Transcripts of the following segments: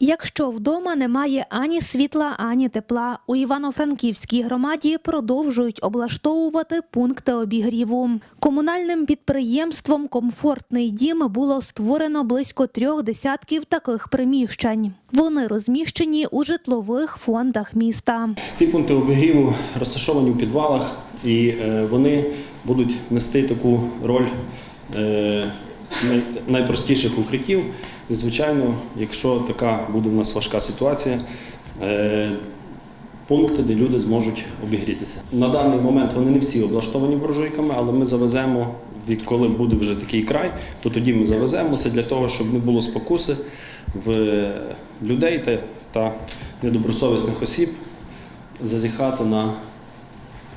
Якщо вдома немає ані світла, ані тепла, у Івано-Франківській громаді продовжують облаштовувати пункти обігріву. Комунальним підприємством Комфортний дім було створено близько трьох десятків таких приміщень. Вони розміщені у житлових фондах міста. Ці пункти обігріву розташовані у підвалах, і е, вони будуть нести таку роль е, найпростіших укриттів. І, звичайно, якщо така буде в нас важка ситуація, е, пункти, де люди зможуть обігрітися. На даний момент вони не всі облаштовані буржуйками, але ми завеземо, коли буде вже такий край, то тоді ми завеземо. Це для того, щоб не було спокуси в людей та недобросовісних осіб зазіхати на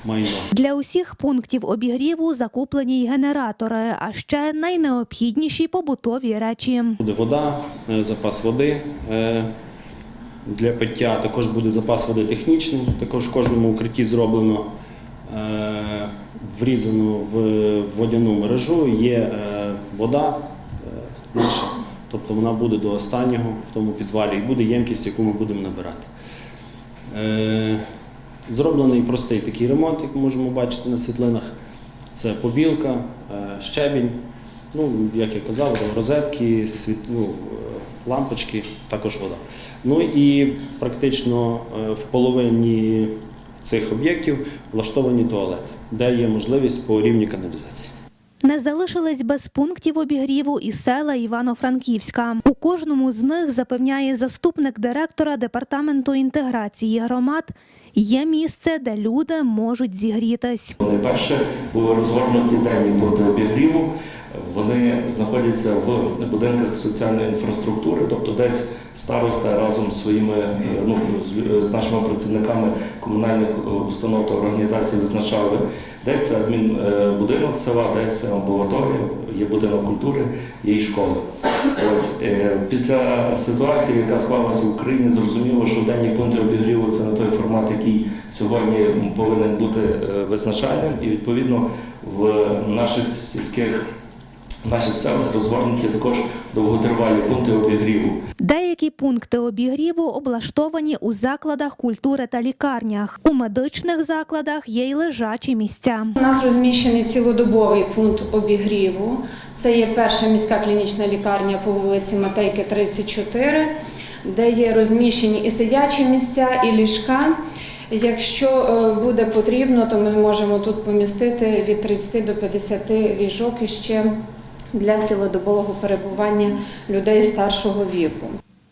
майно. Для усіх пунктів обігріву закуплені й генератори, а ще найнеобхідніші побутові речі. Буде вода, е, запас води е, для пиття, також буде запас води технічний. Також в кожному укритті зроблено е, врізано в водяну мережу, є вода наша, тобто вона буде до останнього в тому підвалі і буде ємкість, яку ми будемо набирати. Зроблений простий такий ремонт, як ми можемо бачити на світлинах. Це побілка, е, щебінь, ну, як я казав, розетки, світ, ну, е, лампочки, також вода. Ну і практично е, в половині цих об'єктів влаштовані туалети, де є можливість по рівні каналізації. Не залишились без пунктів обігріву і села Івано-Франківська. У кожному з них запевняє заступник директора департаменту інтеграції громад. Є місце, де люди можуть зігрітись. Найперше були розгорнуті денні пункти обігріву. Вони знаходяться в будинках соціальної інфраструктури, тобто десь староста разом з своїми е, ну, з- нашими працівниками комунальних е, установ та організацій визначали. Десь це адмінбудинок села, десь амбулаторія, є будинок культури, є і школи. Ось е, після ситуації, яка склалася в Україні, зрозуміло, що денні пункти обігріву це не той формат, який сьогодні повинен бути е, визначальним, і відповідно в наших сільських в наших селах розгорнуті також довготривалі пункти обігріву. Деякі пункти обігріву облаштовані у закладах культури та лікарнях. У медичних закладах є й лежачі місця. У нас розміщений цілодобовий пункт обігріву. Це є перша міська клінічна лікарня по вулиці Матейки, 34, де є розміщені і сидячі місця, і ліжка. Якщо е, буде потрібно, то ми можемо тут помістити від 30 до 50 ліжок іще для цілодобового перебування людей старшого віку.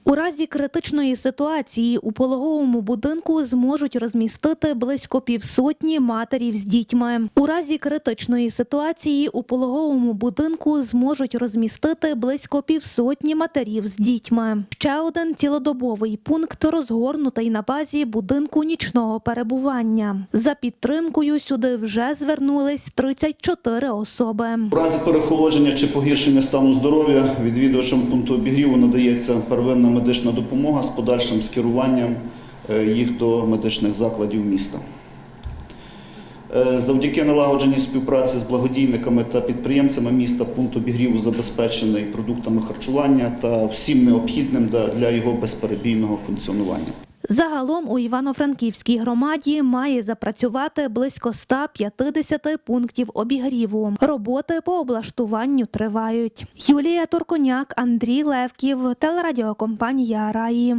У разі критичної ситуації у пологовому будинку зможуть розмістити близько півсотні матерів з дітьми. У разі критичної ситуації у пологовому будинку зможуть розмістити близько півсотні матерів з дітьми. Ще один цілодобовий пункт розгорнутий на базі будинку нічного перебування. За підтримкою сюди вже звернулись 34 особи. У разі перехолодження чи погіршення стану здоров'я відвідувачам пункту обігріву надається первинна медична допомога з подальшим скеруванням е, їх до медичних закладів міста. Е, Завдяки налагодженій співпраці з благодійниками та підприємцями міста пункт обігріву забезпечений продуктами харчування та всім необхідним для його безперебійного функціонування. Загалом у Івано-Франківській громаді має запрацювати близько 150 пунктів обігріву. Роботи по облаштуванню тривають. Юлія Турконяк, Андрій Левків, телерадіокомпанія Раї.